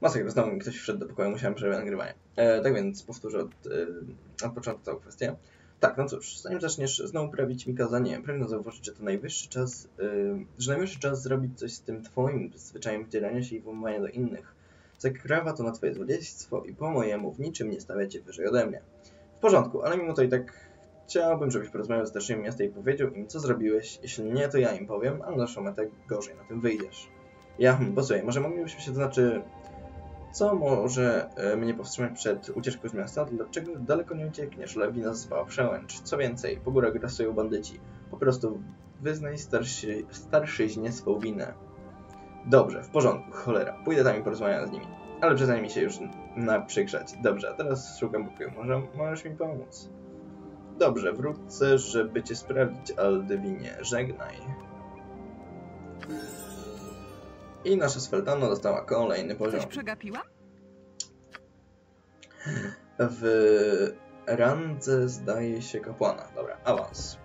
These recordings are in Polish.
Masakra, znowu mi ktoś wszedł do pokoju, musiałem przerwać nagrywanie. E, tak więc powtórzę od, e, od początku całą kwestię. Tak, no cóż, zanim zaczniesz znowu prawić mi kazanie, pragnę zauważyć, że to najwyższy czas, e, że najwyższy czas zrobić coś z tym twoim zwyczajem wdzielania się i włamywania do innych. Zakrawa to na twoje złodziejstwo i po mojemu w niczym nie stawiacie wyżej ode mnie. W porządku, ale mimo to i tak chciałbym, żebyś porozmawiał z starszymi miasta i powiedział im, co zrobiłeś. Jeśli nie, to ja im powiem, a na naszą metę gorzej na tym wyjdziesz. Ja, hmm, posłuchaj, może moglibyśmy się, to znaczy, co może e, mnie powstrzymać przed ucieczką z miasta? Dlaczego daleko nie uciekniesz? Lewina zwała przełęcz. Co więcej, po górach grasują bandyci. Po prostu wyznaj starszy, starszyźnie swą winę. Dobrze, w porządku, cholera. Pójdę tam i porozmawiam z nimi. Ale przestań mi się już naprzykrzać. Dobrze, a teraz szukam pokoju. Może możesz mi pomóc? Dobrze, wrócę, żeby cię sprawdzić, Aldewinie. Żegnaj. I nasza Sveltano dostała kolejny poziom. Coś przegapiłam? W randze zdaje się kapłana. Dobra, awans.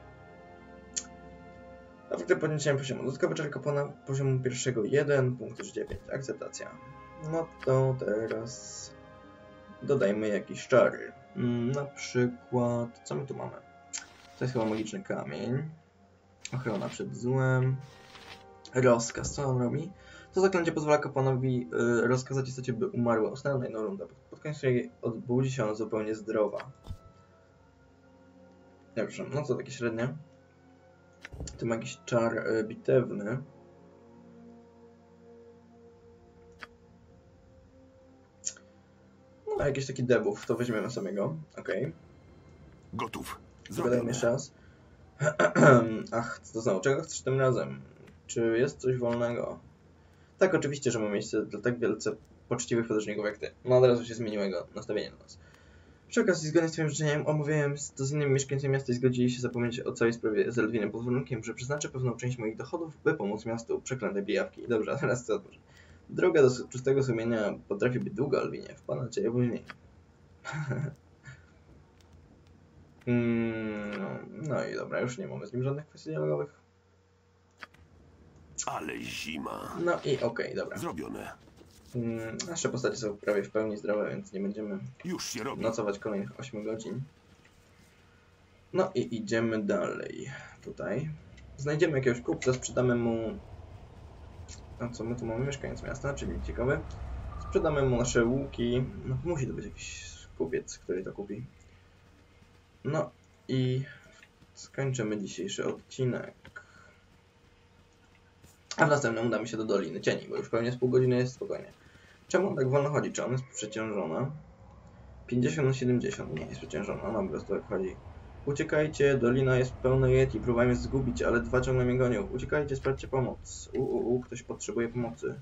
Efekty podniesienia poziomu. Dodatkowy czar kapłana poziomu pierwszego 1, punkt już 9. Akceptacja. No to teraz dodajmy jakieś czary. Mm, Na przykład, co my tu mamy? To jest chyba magiczny kamień. Ochrona przed złem. Rozkaz, co on robi? To zaklęcie pozwala kapłanowi y, rozkazać istocie, by umarła. Ustalam na jedną rundę. Pod koniec jej odbudzi się ona zupełnie zdrowa. Dobrze, no co takie średnie? Tu ma jakiś czar y, bitewny. No, jakiś taki debuff, to weźmiemy sobie go. Okej. Gotów. Zagadajmy Zrobione. jeszcze raz. Ach, co to znowu? Czego chcesz tym razem? Czy jest coś wolnego? Tak, oczywiście, że ma miejsce dla tak wielce poczciwych podróżników jak ty. No od razu się zmieniło jego nastawienie do nas. Przy okazji, zgodnie z twoim życzeniem, omówiłem z, innymi mieszkańcami miasta i zgodzili się zapomnieć o całej sprawie z Elwinem pod warunkiem, że przeznaczę pewną część moich dochodów, by pomóc miastu przeklętej pijawki. Dobrze, a teraz co odłożę? Droga do czystego sumienia potrafi być długa, Elwinie. Wpada cię później. Mm, no, no i dobra, już nie mamy z nim żadnych kwestii dialogowych. Ale zima. No i okej, dobra. Zrobione. Mm, nasze postacie są prawie w pełni zdrowe, więc nie będziemy Już się robi. nocować kolejnych 8 godzin. No i idziemy dalej. Tutaj. Znajdziemy jakiegoś kupca, sprzedamy mu... A co my tu mamy? Mieszkaniec miasta, czyli ciekawy. Sprzedamy mu nasze łuki. No, musi to być jakiś kupiec, który to kupi. No i skończymy dzisiejszy odcinek. A w następnym udamy się do Doliny Cieni, bo już pewnie z pół godziny jest spokojnie. Czemu on tak wolno chodzi? Czy ona jest przeciążona? 50 na 70 nie jest przeciążona, ona po prostu tak chodzi. Uciekajcie, dolina jest pełna Yeti, próbujemy zgubić, ale dwa ciągle mnie gonią. Uciekajcie, sprawdźcie pomoc. U, u, u, ktoś potrzebuje pomocy.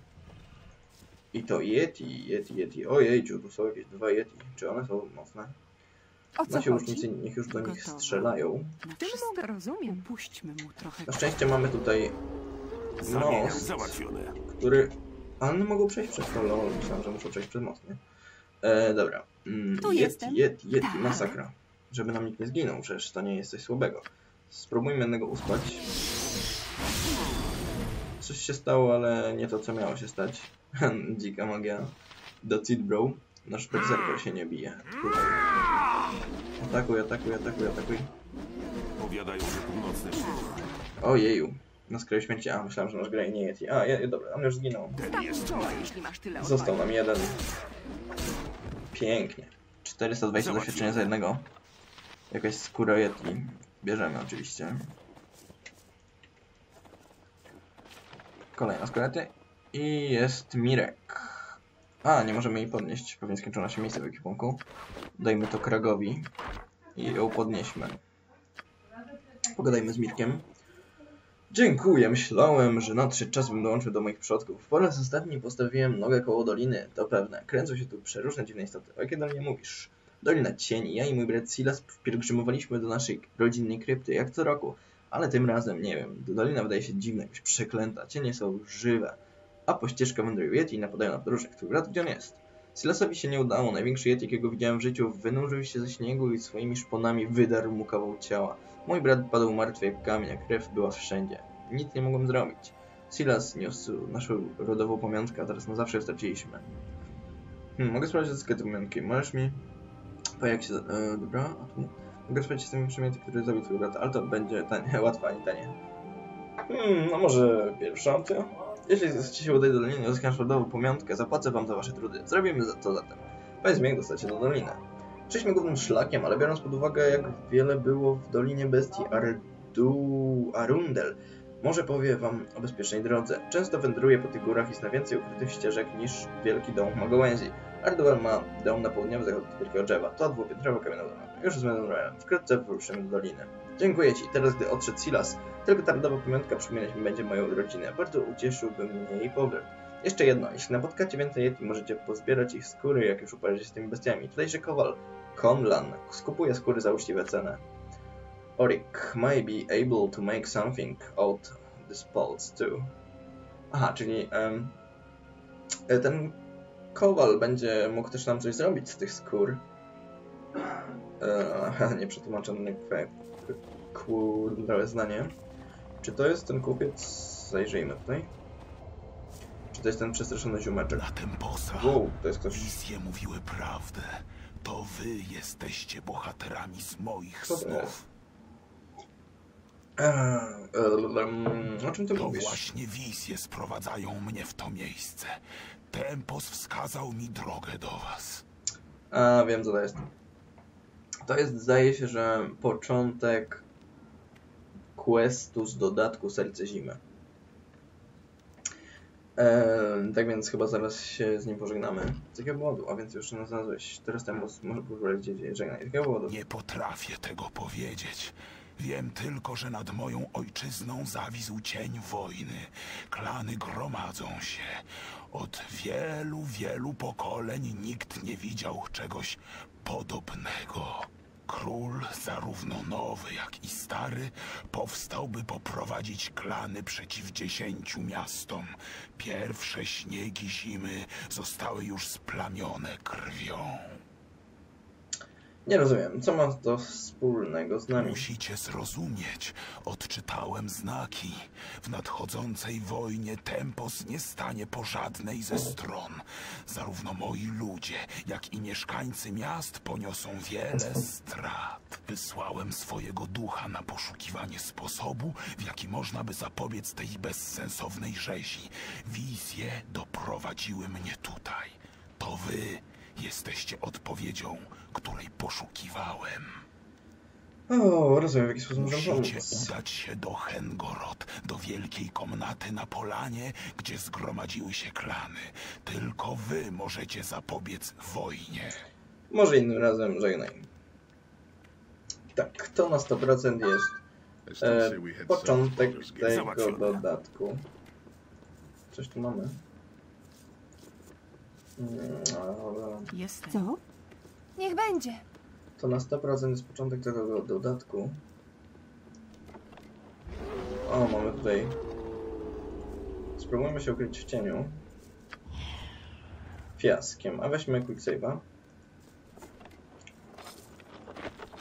I to Yeti, Yeti, Yeti. Ojejciu, tu są jakieś dwa Yeti. Czy one są mocne? O co Nasi łucznicy niech już do nich strzelają. Na Tym wszystko mogę. rozumiem. Puśćmy mu trochę. Na szczęście mamy tutaj Zamieniam. most, Załatwione. który... A one mogą przejść przez to, lol. Myślałem, że muszą przejść przez most, nie? E, dobra. Mm, Tu Yeti, jestem. Yeti, Yeti, Tak. masakra. Żeby nam nikt nie zginął, przecież to nie jest coś słabego. Spróbujmy jednego uspać. Coś się stało, ale nie to, co miało się stać. Dzika magia. Do Bro. Nasz berserker się nie bije. Tutaj. Atakuj, atakuj, atakuj, atakuj. Powiadają, że północne szybko. Ojeju. Na skraju śmierci. A, myślałem, że nasz graj nie Yeti. A, je, dobra, on już zginął. Masz Został nam jeden. Pięknie. 420 Załatwione. doświadczenia za jednego. Jakaś skóra Yeti. Bierzemy oczywiście. Kolejna skórety. I jest Mirek. A, nie możemy jej podnieść. Pewnie skończyło się miejsce w ekwipunku. Dajmy to Kragowi. I ją podnieśmy. Pogadajmy z Mirkiem. Dziękuję, myślałem, że nadszedł czas, bym dołączył do moich przodków. Po raz ostatni postawiłem nogę koło doliny, to pewne. Kręcą się tu przeróżne dziwne istoty. O jakie do mnie mówisz? Dolina Cieni. Ja i mój brat Silas pielgrzymowaliśmy do naszej rodzinnej krypty, jak co roku. Ale tym razem, nie wiem, dolina wydaje się dziwna, jakoś przeklęta. Cienie są żywe. A po ścieżkach wędrują Yeti i napadają na podróżnych. Twój brat gdzie on jest? Silasowi się nie udało. Największy Yeti, jakiego widziałem w życiu, wynurzył się ze śniegu i swoimi szponami wydarł mu kawał ciała. Mój brat padł martwy jak kamień, a krew była wszędzie. Nic nie mogłem zrobić. Silas niósł naszą rodową pamiątkę, a teraz na zawsze straciliśmy. Hmm, mogę sprawdzić zyskać umiejętności. Możesz mi... Po jak się... E, dobra, a tu... Mogę sprawdzić system przemiety, który zabił twój brat, ale to będzie tanie, łatwe, ani tanie. Hmm, no może pierwsza opcja? Jeśli chcecie się udać do doliny i uzyskać rodową pamiątkę, zapłacę wam za wasze trudy. Zrobimy to zatem. Powiedz mi, jak dostać się do doliny. Szliśmy głównym szlakiem, ale biorąc pod uwagę, jak wiele było w Dolinie Bestii Ardu... Arundel, może powie wam o bezpiecznej drodze. Często wędruję po tych górach i zna więcej ukrytych ścieżek niż wielki dom Magołęzi. Arduel ma dom na południowy zachód Wielkiego Drzewa. To dwupiętrowa kamienna doma. Już z Menurem. Wkrótce wyruszymy do doliny. Dziękuję ci. Teraz, gdy odszedł Silas, tylko ta rodowa pamiątka przypominać mi będzie moją rodzinę. Bardzo ucieszyłby mnie jej powrót. Jeszcze jedno, jeśli napotkacie więcej Yeti, możecie pozbierać ich skóry, jak już uparzycie się z tymi bestiami. Tutejszy kowal, Konlan, skupuje skóry za uczciwe cenę. Orik may be able to make something out of these pelts too. Aha, czyli e, ten kowal będzie mógł też nam coś zrobić z tych skór. E, nie przetłumaczone kurde zdanie. Czy to jest ten kupiec? Zajrzyjmy tutaj. Czy to jest ten przestraszony ziomeczek? Na temposa. Wow, to jest ktoś... Wizje mówiły prawdę. To wy jesteście bohaterami z moich snów. em, o czym ty To mówisz? właśnie wizje sprowadzają mnie w to miejsce. Tempos wskazał mi drogę do was. A, wiem co to jest. To jest, zdaje się, że początek questu z dodatku Serce Zimy. Tak więc chyba zaraz się z nim pożegnamy. Z jakiego powodu? A więc już nas znalazłeś. Teraz ten boss może powiedzieć żegnaj. Z jakiego powodu? Nie potrafię tego powiedzieć. Wiem tylko, że nad moją ojczyzną zawisł cień wojny. Klany gromadzą się. Od wielu, wielu pokoleń nikt nie widział czegoś podobnego. Król, zarówno nowy, jak i stary, powstał, by poprowadzić klany przeciw dziesięciu miastom. Pierwsze śniegi zimy zostały już splamione krwią. Nie rozumiem. Co ma to wspólnego z nami? Musicie zrozumieć, odczytałem znaki. W nadchodzącej wojnie Tempos nie stanie po żadnej ze stron. Zarówno moi ludzie, jak i mieszkańcy miast poniosą wiele strat. Wysłałem swojego ducha na poszukiwanie sposobu, w jaki można by zapobiec tej bezsensownej rzezi. Wizje doprowadziły mnie tutaj. To wy jesteście odpowiedzią, której poszukiwałem. O, rozumiem w jaki sposób możemy Musicie pomóc. udać się do Hengorod, do wielkiej komnaty na polanie, gdzie zgromadziły się klany. Tylko wy możecie zapobiec wojnie. Może innym razem żegnaj. Tak, to na 100% jest e, początek tego dodatku. Coś tu mamy. Ale Jestem. Co? Niech będzie. To na 100% jest początek tego do- dodatku. O, mamy tutaj. Spróbujmy się ukryć w cieniu. Fiaskiem. A weźmy quick save'a.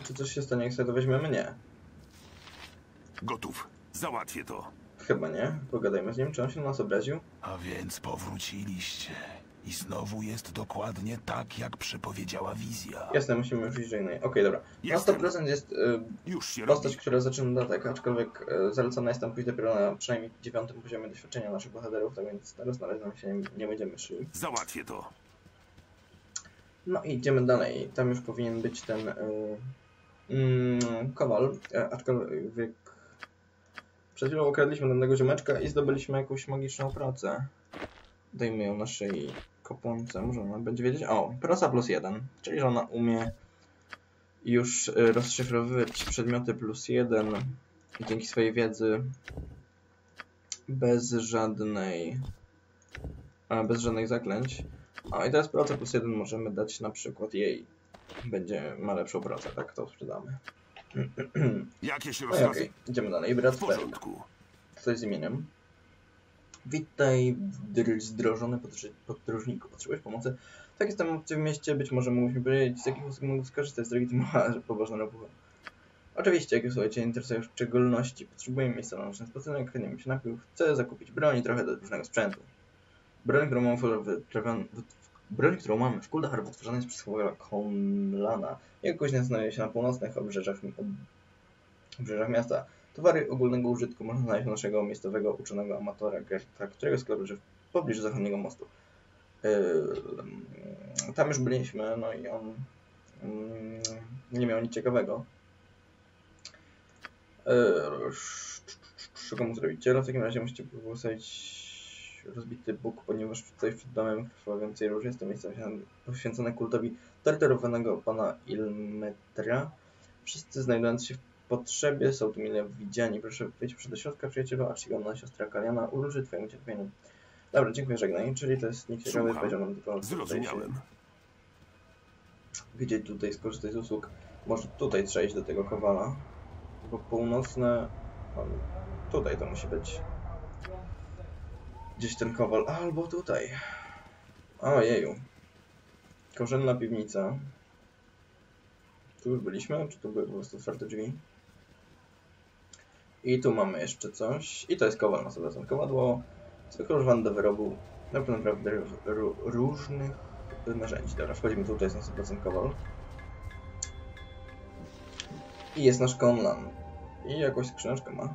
Czy coś się stanie, jak sobie to weźmiemy? Nie. Gotów. Załatwię to. Chyba nie. Pogadajmy z nim, czy on się na nas obraził? A więc powróciliście. I znowu jest dokładnie tak, jak przepowiedziała wizja. Jasne, musimy już iść żegnaj. Okej, dobra. Na Jestem. 100% jest y, Już się postać, robi. która zaczyna dodatek, aczkolwiek y, zalecana jest tam pójść dopiero na przynajmniej dziewiątym poziomie doświadczenia naszych bohaterów, tak więc teraz na razie nam się nie, nie będziemy szli. Załatwię to. No i idziemy dalej. Tam już powinien być ten y, mm, kowal, e, aczkolwiek przed chwilą okradliśmy danego ziomeczka i zdobyliśmy jakąś magiczną pracę. Dajmy ją naszej kopłące, może ona będzie wiedzieć. O, praca plus jeden, czyli że ona umie już y, rozszyfrowywać przedmioty plus jeden dzięki swojej wiedzy bez żadnej bez żadnych zaklęć. A i teraz pracę plus jeden możemy dać na przykład jej. Będzie ma lepszą pracę, tak to sprzedamy. Jakieś No i rozkazy? okej, idziemy dalej. Brat W porządku. Ktoś z imieniem. Witaj, dr- zdrożony podróż- podróżniku. Potrzebujesz pomocy? Tak, jestem w tym mieście. Być może mógłbyś powiedzieć, z jakich usług mogę skorzystać drogi Tymowa, pobożna ropucha. Oczywiście, jak słuchajcie, interesują w szczególności. Potrzebuję miejsca na nocny spacenek, nie wiem się napił. Chcę zakupić broń i trochę do różnego sprzętu. Broń, którą mam wytrawion- wy- Broń, którą mamy w Kuldahar wytworzona jest przez Kowala Konlana. Jego kuźnia znajduje się na północnych obrzeżach, obrzeżach miasta. Towary ogólnego użytku można znaleźć u naszego miejscowego uczonego amatora Gerta, którego skleru w pobliżu zachodniego mostu. Yy, tam już byliśmy, no i on yy, nie miał nic ciekawego. Yy, Szukam mu zrobiciela, w takim razie musicie postawić rozbity Bóg, ponieważ tutaj przed domem krwawiącej róży jest to miejsce poświęcone kultowi tertorowanego pana Ilmetra. Wszyscy znajdujący się w potrzebie są tu mile widziani. Proszę wejść przed do środka, przyjacielu, a czcigodna siostra Kaliana uróży twojemu cierpieniu. Dobra, dziękuję, żegnaj. Czyli to jest nikt ciekawy, powiedział nam tylko... Zrozumiałem. Gdzie tutaj skorzystać z usług? Może tutaj trzeba iść do tego kowala. Bo północne... Tutaj to musi być. Gdzieś ten kowal. Albo tutaj. Ojeju. Korzenna piwnica. Tu już byliśmy? Czy tu były po prostu otwarte drzwi? I tu mamy jeszcze coś. I to jest kowal na sobie. Kowadło zwykle używane do wyrobu naprawdę różnych narzędzi. Dobra, wchodzimy tutaj, jest na 100% kowal. I jest nasz konlan. I jakąś skrzyneczkę ma.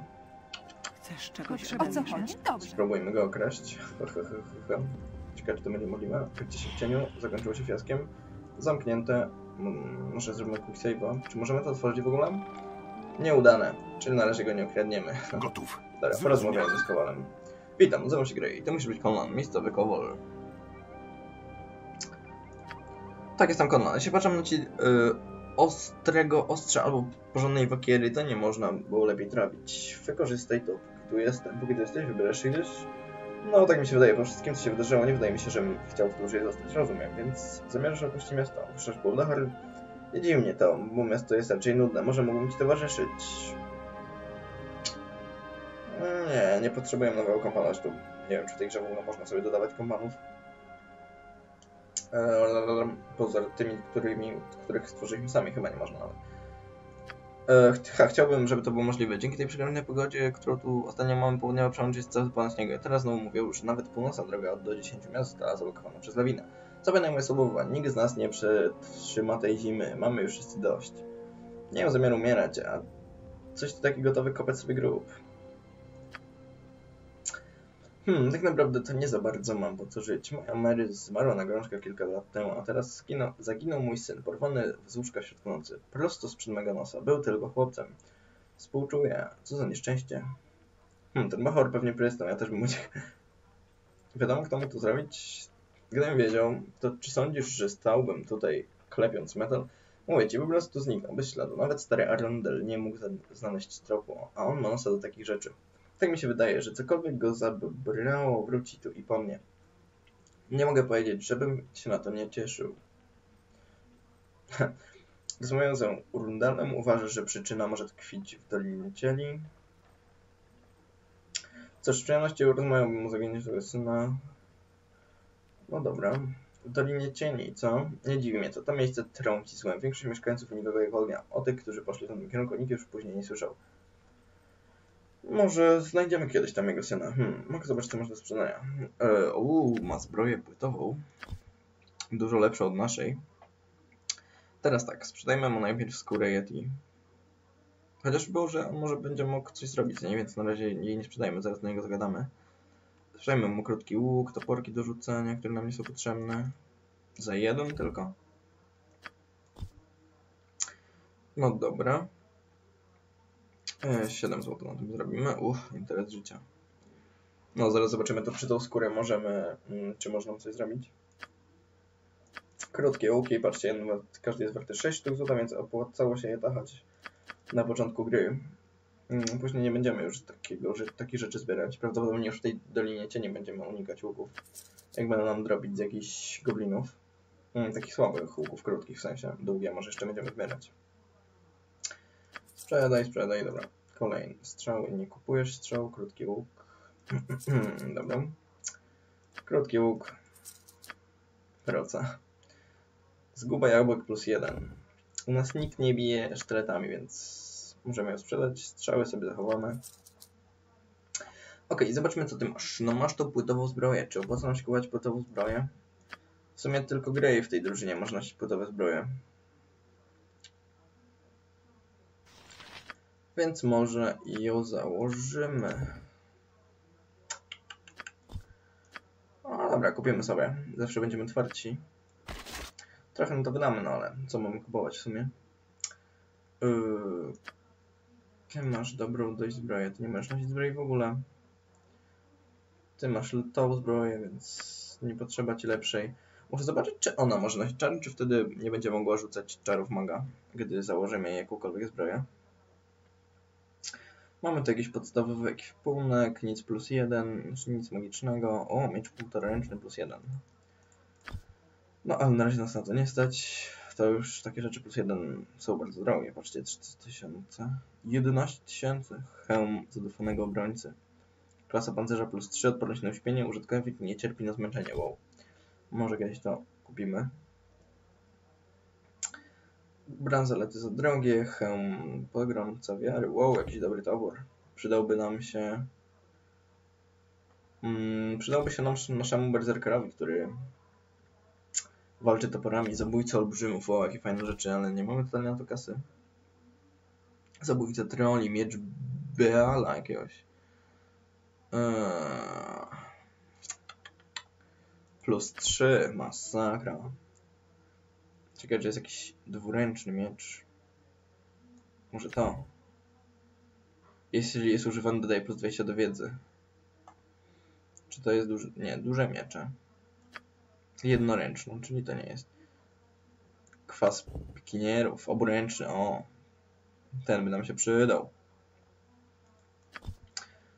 Chcesz czegoś O co chodzi? Dobrze. Spróbujmy go określić. Ciekawe, czy to będzie możliwe. Krycie się w cieniu, zakończyło się fiaskiem. Zamknięte. Muszę zrobić quick save'a. Czy możemy to otworzyć w ogóle? Nieudane, czyli na razie go nie ukradniemy. Gotów. Dobra, porozmawiajmy z Kowalem. Witam, nazywam się Grey. To musi być Konlan, miejscowy Kowal. Tak, jestem Konlan. Jeśli patrzę na ci y, ostrego ostrza albo porządnej wakiery, to nie można było lepiej trafić. Wykorzystaj to, tu jestem. Póki tu jesteś, wybierasz się gdzieś? No, tak mi się wydaje, po wszystkim, co się wydarzyło, nie wydaje mi się, żebym chciał tu dłużej zostać, rozumiem, więc zamierzasz opuścić miasto, opuszczasz Buldahar? Nie dziwi mnie to, bo miasto jest raczej nudne, może mógłbym ci towarzyszyć. Nie, nie potrzebuję nowego kompana, tu nie wiem, czy w tej grze w ogóle można sobie dodawać kompanów. Eee, poza tymi, którymi, których stworzyliśmy sami, chyba nie można nawet. Eee, chciałbym, żeby to było możliwe. Dzięki tej przegromnej pogodzie, którą tu ostatnio mamy południowo przełączyć jest cały ponad śniegu. Teraz znowu mówię już, nawet północna droga do 10 miast została zablokowana przez lawinę. Co będę słowa, nikt z nas nie przetrzyma tej zimy. Mamy już wszyscy dość. Nie mam zamiaru umierać, a coś tu taki gotowy kopać sobie grób. Hmm, tak naprawdę to nie za bardzo mam po co żyć. Moja Mary zmarła na gorączkę kilka lat temu, a teraz zaginął mój syn, porwany z łóżka w środku nocy, prosto sprzed mego nosa. Był tylko chłopcem. Współczuję. Co za nieszczęście. Hmm, ten bachor pewnie prysnął, ja też bym uciekł. Wiadomo, kto mógł to zrobić? Gdybym wiedział, to czy sądzisz, że stałbym tutaj klepiąc metal? Mówię ci, po prostu zniknął, bez śladu. Nawet stary Arundel nie mógł znaleźć tropu, a on ma nosa do takich rzeczy. Tak mi się wydaje, że cokolwiek go zabrało, wróci tu i po mnie. Nie mogę powiedzieć, żebym się na to nie cieszył. Rozmawiając z Urundalem, uważa, że przyczyna może tkwić w Dolinie Cieli. Cóż, z przyjemnością rozmawiałbym tego syna. No dobra. Dolinie Cieni, co? Nie dziwi mnie to. To miejsce trąci złem. Większość mieszkańców niwego ognia. O tych, którzy poszli w tym kierunku, nikt już później nie słyszał. Może znajdziemy kiedyś tam jego syna. Hmm, mogę zobaczyć, co masz do sprzedania. E, uuu, ma zbroję płytową. Dużo lepszą od naszej. Teraz tak, sprzedajmy mu najpierw skórę Yeti. Chociaż było, że on może będzie mógł coś zrobić, nie? Więc na razie jej nie sprzedajmy, zaraz do niego zagadamy. Sprzedajmy mu krótki łuk, toporki do rzucenia, które nam nie są potrzebne. Za jeden tylko. No dobra. 7 zł na tym zrobimy. Uff, interes życia. No, zaraz zobaczymy to przy tą skórę możemy, mm, czy można coś zrobić. Krótkie łuki, patrzcie, każdy jest warty 6 sztuk więc opłacało się je tachać na początku gry. Mm, później nie będziemy już takiego, że, takich rzeczy zbierać. Prawdopodobnie już w tej dolinie cieni będziemy unikać łuków. Jak będą nam drobić z jakichś goblinów. Mm, takich słabych łuków, krótkich w sensie. Długie może jeszcze będziemy zbierać. Sprzedaj, sprzedaj, dobra. Kolejny. Strzały, nie kupujesz strzał, krótki łuk. dobra. Krótki łuk. Proca. Zguba jabłek plus jeden. U nas nikt nie bije sztyletami, więc możemy ją sprzedać. Strzały sobie zachowamy. Ok, zobaczmy co ty masz. No masz tą płytową zbroję. Czy opłaca nam się kupować płytową zbroję? W sumie tylko Grey w tej drużynie można nosić płytowe zbroje. Więc może ją założymy. No dobra, kupimy sobie. Zawsze będziemy twardsi. Trochę na to wydamy, no ale co mamy kupować w sumie? Yy... Ty masz dobrą dość zbroję, ty nie masz nosić zbroi w ogóle. Ty masz tą zbroję, więc nie potrzeba ci lepszej. Muszę zobaczyć, czy ona może nosić czy wtedy nie będzie mogła rzucać czarów maga, gdy założymy jej jakąkolwiek zbroję. Mamy tu jakiś podstawowy ekwipunek, nic plus jeden, znaczy nic magicznego. O, miecz półtora ręczny plus jeden. No, ale na razie nas na to nie stać. To już takie rzeczy plus jeden są bardzo drogie. Patrzcie, 30 tysięcy. 11 tysięcy. Hełm zadufanego obrońcy. Klasa pancerza plus 3, odporność na uśpienie. Użytkownik nie cierpi na zmęczenie. Wow. Może kiedyś to kupimy. Bransolety za drogie, hełm pogromca wiary. Wow, jakiś dobry towar. Przydałby nam się... Mm, przydałby się nam, naszemu berserkerowi, który walczy toporami. Zabójca olbrzymów. Wow, jakie fajne rzeczy, ale nie mamy tutaj na to kasy. Zabójca troli, miecz Beala jakiegoś. Eee... Plus 3, masakra. Ciekawe, czy jest jakiś dwuręczny miecz. Może to. Jeśli jest używany, dodaje plus 20 do wiedzy. Czy to jest duży... Nie, duże miecze. Jednoręczną, czyli to nie jest. Kwas pikinierów, oburęczny, o. Ten by nam się przydał.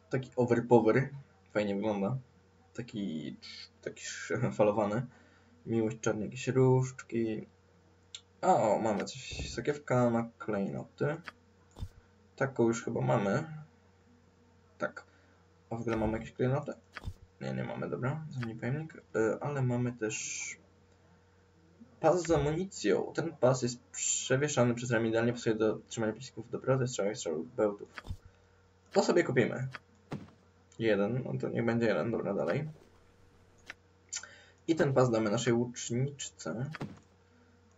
Taki overpower. Fajnie wygląda. Taki, taki falowany. Miłość czarnej, jakieś różdżki. A o, mamy coś. Sakiewka na klejnoty. Taką już chyba mamy. Tak. A w ogóle mamy jakieś klejnoty? Nie, nie mamy, dobra. Zamknij pojemnik. Yy, ale mamy też pas z amunicją. Ten pas jest przewieszany przez ramię, idealnie pasuje do trzymania pisków do proty, strzałek, strzałów, bełtów. To sobie kupimy. Jeden, no to niech będzie jeden, dobra, dalej. I ten pas damy naszej łuczniczce,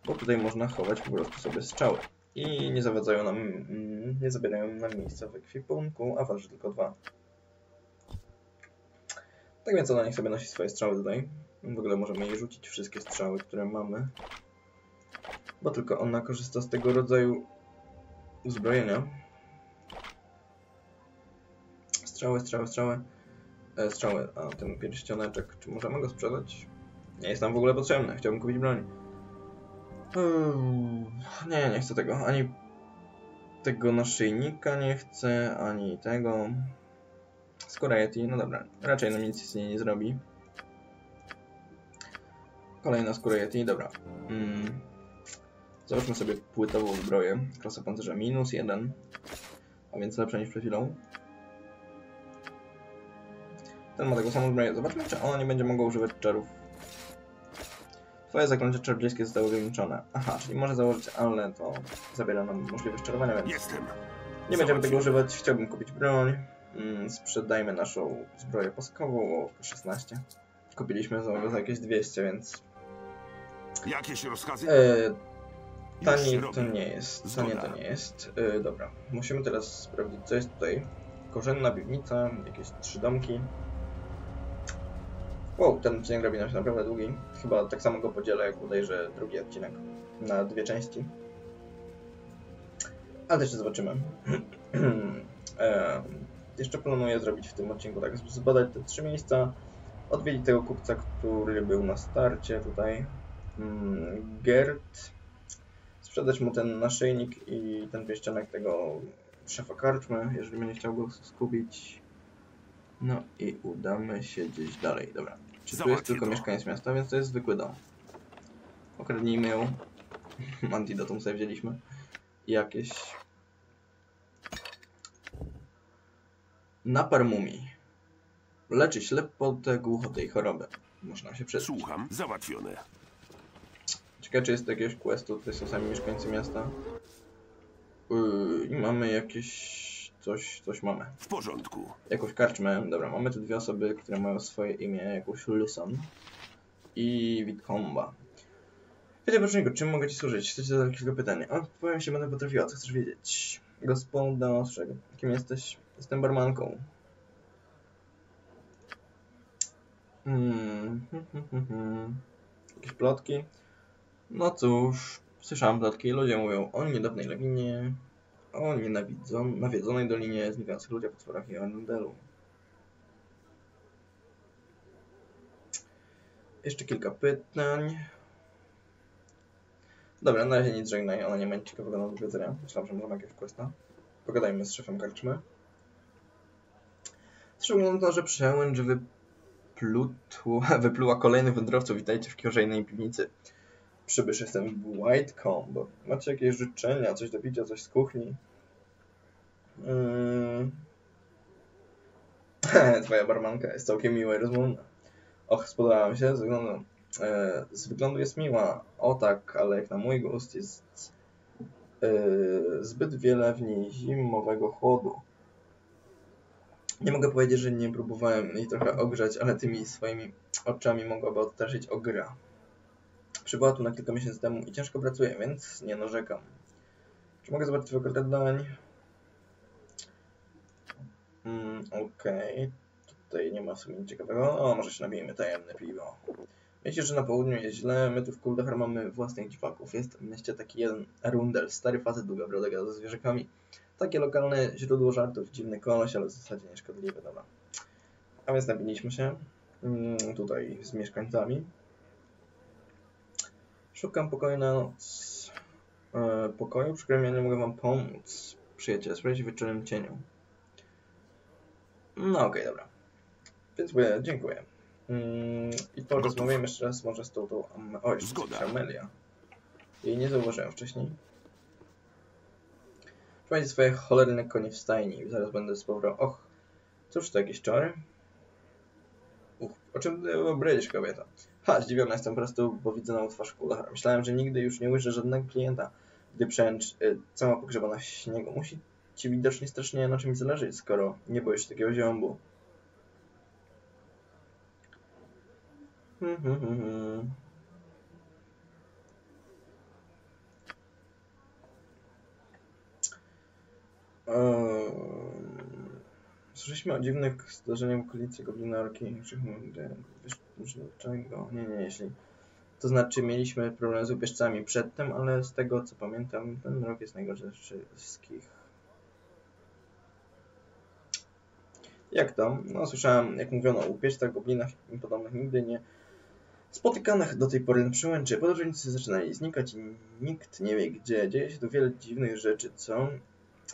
bo tutaj można chować po prostu sobie strzały. I nie zawadzają nam, mm, nie zabierają nam miejsca w ekwipunku, a waży tylko dwa. Tak więc ona niech sobie nosi swoje strzały tutaj. W ogóle możemy jej rzucić wszystkie strzały, które mamy. Bo tylko ona korzysta z tego rodzaju uzbrojenia. Strzały, strzały, strzały. E, strzały, a ten pierścioneczek, czy możemy go sprzedać? Nie jest nam w ogóle potrzebny, chciałbym kupić broń. Nie, nie chcę tego. Ani tego naszyjnika nie chcę, ani tego. Skóra Yeti, no dobra. Raczej nam nic z niej nie zrobi. Kolejna skóra Yeti, dobra. Mm. Zobaczmy sobie płytową zbroję. Klasa pancerza minus jeden. A więc lepsza niż przed chwilą. Ten ma taką samą zbroję. Zobaczmy, czy ona nie będzie mogła używać czarów. Twoje zaklęcie czarodziejskie zostały ograniczone. Aha, czyli może założyć, ale to zabiera nam możliwość czarowania, więc Jestem. nie będziemy tego używać. Chciałbym kupić broń. Mm, sprzedajmy naszą zbroję paskową o 16. Kupiliśmy za jakieś 200, więc Jakieś rozkazy? e, się to nie jest. Tanie to nie jest. E, dobra, musimy teraz sprawdzić, co jest tutaj. Korzenna piwnica, jakieś trzy domki. Wow, ten odcinek robi nam się naprawdę długi. Chyba tak samo go podzielę, jak bodajże drugi odcinek na dwie części. Ale też zobaczymy. e, jeszcze planuję zrobić w tym odcinku tak, zbadać te trzy miejsca, odwiedzić tego kupca, który był na starcie tutaj, mm, Gert, sprzedać mu ten naszyjnik i ten pierścionek tego szefa karczmy, jeżeli będzie chciał go skupić. No i udamy się gdzieś dalej, dobra. Czy tu jest tylko mieszkaniec miasta, więc to jest zwykły dom. Okradnijmy ją. Antidotum sobie wzięliśmy. Jakieś Napar mumii. Leczy ślepotę, głuchotę i chorobę. Można się przydać. Słucham. Załatwione. Ciekawe, czy jest jakiegoś questu, tutaj są sami mieszkańcy miasta. Yy, I mamy jakieś... Coś, coś mamy. W porządku. Jakąś karczmę. Dobra, mamy tu dwie osoby, które mają swoje imię, jakąś Luson. i Witkomba. Witaj poczynniku, czym mogę Ci służyć? Chcę Ci zadać kilka pytań. Odpowiem się, będę potrafiła. Co chcesz wiedzieć? Gospodarze, kim jesteś? Jestem barmanką. Hmm, hmm, hmm, hmm. Jakieś plotki? No cóż, słyszałem plotki. Ludzie mówią o niedawnej lawinie, o nawiedzonej dolinie znikających ludziach, potworach i Arundelu. Jeszcze kilka pytań. Dobra, na razie nic żegnaj, ona nie ma nic ciekawego do powiedzenia. Myślałem, że mamy jakiegoś questa. Pogadajmy z szefem karczmy. To, że przełęcz wyplutła, wypluła kolejnych wędrowców. Witajcie w kierzejnej piwnicy. Przybysz, jestem Whitecomb. Macie jakieś życzenia, coś do picia, coś z kuchni? Mm. Twoja barmanka jest całkiem miła i rozmowna. Och, spodobała mi się z wyglądu. E, z wyglądu jest miła. O tak, ale jak na mój gust jest e, zbyt wiele w niej zimowego chłodu. Nie mogę powiedzieć, że nie próbowałem jej trochę ogrzać, ale tymi swoimi oczami mogłaby odstraszyć ogra. Przybyła tu na kilka miesięcy temu i ciężko pracuje, więc nie narzekam. Czy mogę zobaczyć twojego kartę Mm, Okej, okay. tutaj nie ma w sumie nic ciekawego. O, może się nabijemy tajemne piwo. Myślę, że na południu jest źle. My tu w Kuldachar mamy własnych dziwaków. Jest w mieście taki jeden Rundel, stary facet, gada ze zwierzakami. Takie lokalne źródło żartów, dziwny koleś, ale w zasadzie nieszkodliwy, dobra. A więc nabiliśmy się mm, tutaj z mieszkańcami. Szukam pokoju na noc. E, pokoju, przy którym ja nie mogę wam pomóc. Przyjaciel, sprawdź w wieczornym cieniu. No okej, okay, dobra. Więc mówię, dziękuję. Mm, I porozmawiamy jeszcze raz może z tą, tą o, jeszcze Zgoda. Amelia. Jej nie zauważyłem wcześniej. Prowadzi swoje cholerne konie w stajni. Zaraz będę z powrotem. Och, cóż to jakieś czary? Uch, o czym ty wyobrazisz, kobieta? Ha, zdziwiona jestem po prostu, bo widzę na twarz kulachara. Myślałem, że nigdy już nie ujrzę żadnego klienta, gdy przęcz y, cała pogrzebana w śniegu. Musi ci widocznie strasznie na czymś zależeć, skoro nie boisz takiego ziąbu. Hmm, hmm, hmm, eee, słyszeliśmy o dziwnych zdarzeniach w okolicy Goblinarki. Wiesz, dlaczego? Nie, nie, jeśli... To znaczy, mieliśmy problem z upieszcami przedtem, ale z tego co pamiętam, ten rok jest najgorszy z wszystkich. Jak to? No, słyszałem, jak mówiono o upieszcach, goblinach i podobnych, nigdy nie spotykanych do tej pory na przełęczy. Podróżnicy zaczynają znikać i nikt nie wie gdzie. Dzieje się tu wiele dziwnych rzeczy, co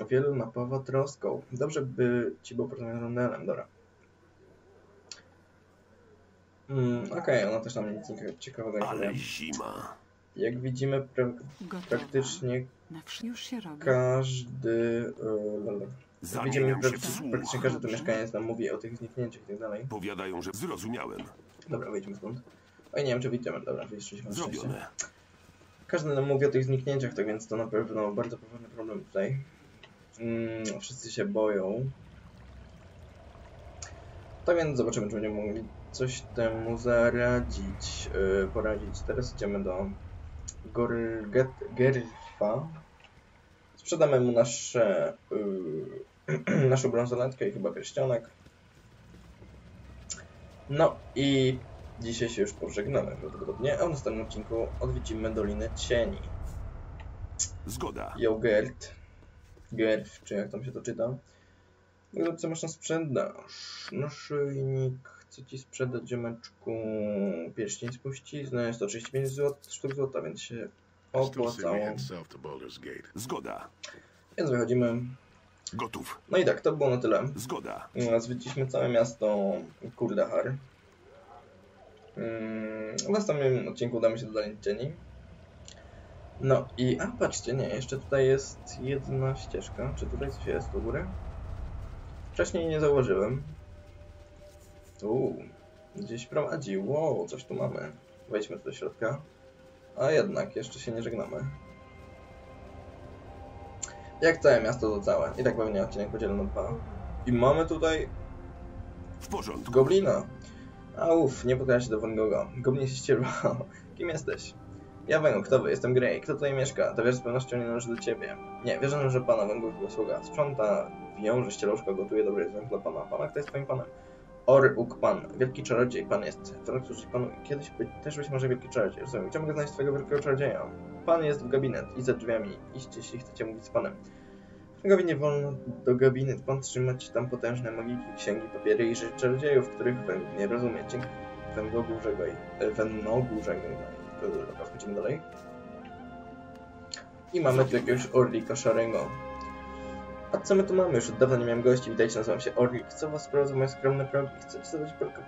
wielu napawa troską. Dobrze by ci było porozmawiać z Rondelem. Mm, Okej, okay, ona też nam nic ciekawego nie Ale zima. Jak widzimy, pra praktycznie każdy... Yy, Widzimy, że praktycznie każdy to mieszkaniec nam mówi o tych zniknięciach i tak dalej. Powiadają, że zrozumiałem. Dobra, wyjdźmy stąd. Oj, nie wiem, czy widzimy. Dobra, wyjściliśmy Zrobione. Każdy nam mówi o tych zniknięciach, tak więc to na pewno bardzo poważny problem tutaj. Mm, wszyscy się boją. Tak więc zobaczymy, czy będziemy mogli coś temu zaradzić, yy, poradzić. Teraz idziemy do Gerfa. Sprzedamy mu nasze, yy, naszą brązoletkę i chyba pierścionek. No i dzisiaj się już pożegnamy prawdopodobnie, a w następnym odcinku odwiedzimy Dolinę Cieni. Zgoda. Yo Gert. Gerf, czy jak tam się to czyta. No co masz na sprzedaż? Naszyjnik. Chcę ci sprzedać ziomeczku pierścień z puścizny. Jest to 35 zł, sztuk złota, więc się opłacało. Zgoda. Więc wychodzimy. Gotów. No i tak, to było na tyle. Zgoda. Zwiedziliśmy całe miasto Kurdahar. W następnym odcinku udamy się do Doliny Cieni. No i, a patrzcie, nie, jeszcze tutaj jest jedna ścieżka. Czy tutaj coś jest u góry? Wcześniej nie zauważyłem. Uuu, gdzieś prowadzi. Wow, coś tu mamy. Wejdźmy tu do środka. A jednak, jeszcze się nie żegnamy. Jak całe miasto to całe. I tak pewnie odcinek podzielę na dwa. I mamy tutaj... W porządku. Goblina. A uff, nie pokazać się do Van Gogha. Gubnie się ścierwa. Kim jesteś? Ja Gogh, kto wy? Jestem Grey. Kto tutaj mieszka? Ta wież z pewnością nie należy do ciebie. Nie, wierzę, że pana Gogh sługa. Sprząta, wiąże ścieżkę, gotuje dobre jedzenie dla pana. Pana, kto jest twoim panem? Or Uk Pan, wielki czarodziej, pan jest. Wtorek służyć panu. Kiedyś by, też być może wielki czarodziej. Rozumiem. Mogę znaleźć twojego wielkiego czarodzieja? Pan jest w gabinet i za drzwiami. Idźcie, jeśli chcecie mówić z panem. Dlaczego nie wolno do gabinet pan trzymać tam potężne magiki, księgi, papiery i rzeczy czarodziejów, których Węg nie rozumie. Dzięki Węgogu żegnaj. e, Węnogu żegnaj. To Dobra, wchodzimy dalej. I mamy tu jakiegoś Orlika szarego. A co my tu mamy? Już od dawna nie miałem gości. Witajcie, nazywam się Orlik. Chcę was sprowadzić moje skromne progi. Chcę zadać kilka...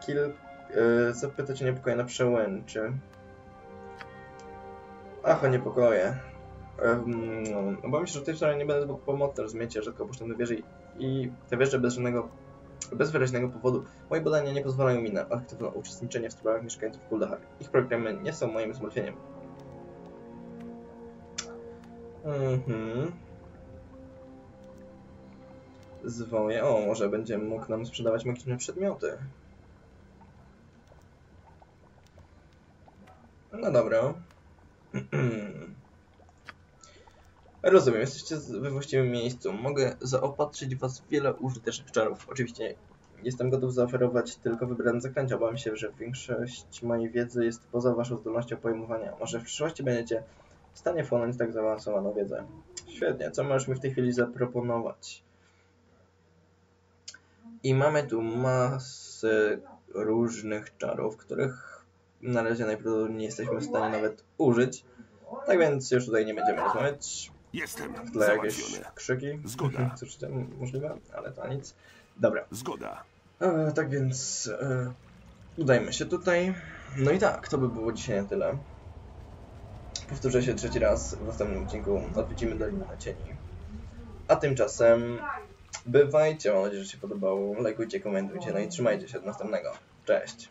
Kil... Yy, zapytać o niepokoje na przełęczy. Ach, o niepokoje. Um, obawiam się, że tej sprawie nie będę zbyt pomocny, rozumiecie, rzadko opuszczam do wieży i- i te wieże bez żadnego, bez wyraźnego powodu. Moje badania nie pozwalają mi na aktywne uczestniczenie w sprawach mieszkańców Kuldahar. Ich programy nie są moim zmartwieniem. Mhm. Zwoje. O, może będzie mógł nam sprzedawać magiczne przedmioty. No dobra. Rozumiem, jesteście we właściwym miejscu. Mogę zaopatrzyć was w wiele użytecznych czarów. Oczywiście jestem gotów zaoferować tylko wybrane zaklęcia. Obawiam się, że większość mojej wiedzy jest poza waszą zdolnością pojmowania. Może w przyszłości będziecie w stanie wchłonąć tak zaawansowaną wiedzę. Świetnie, co możesz mi w tej chwili zaproponować? I mamy tu masę różnych czarów, których na razie najprawdopodobniej nie jesteśmy w stanie nawet użyć. Tak więc już tutaj nie będziemy rozmawiać. Jestem W tle jakieś krzyki. Zgoda. Cóż, to możliwe, ale to nic. Dobra. Zgoda. E, tak więc e, udajmy się tutaj. No i tak, to by było dzisiaj na tyle. Powtórzę się trzeci raz w następnym odcinku. Odwiedzimy Dolinę Cieni. A tymczasem bywajcie. Mam nadzieję, że się podobało. Lajkujcie, komentujcie. No i trzymajcie się do następnego. Cześć.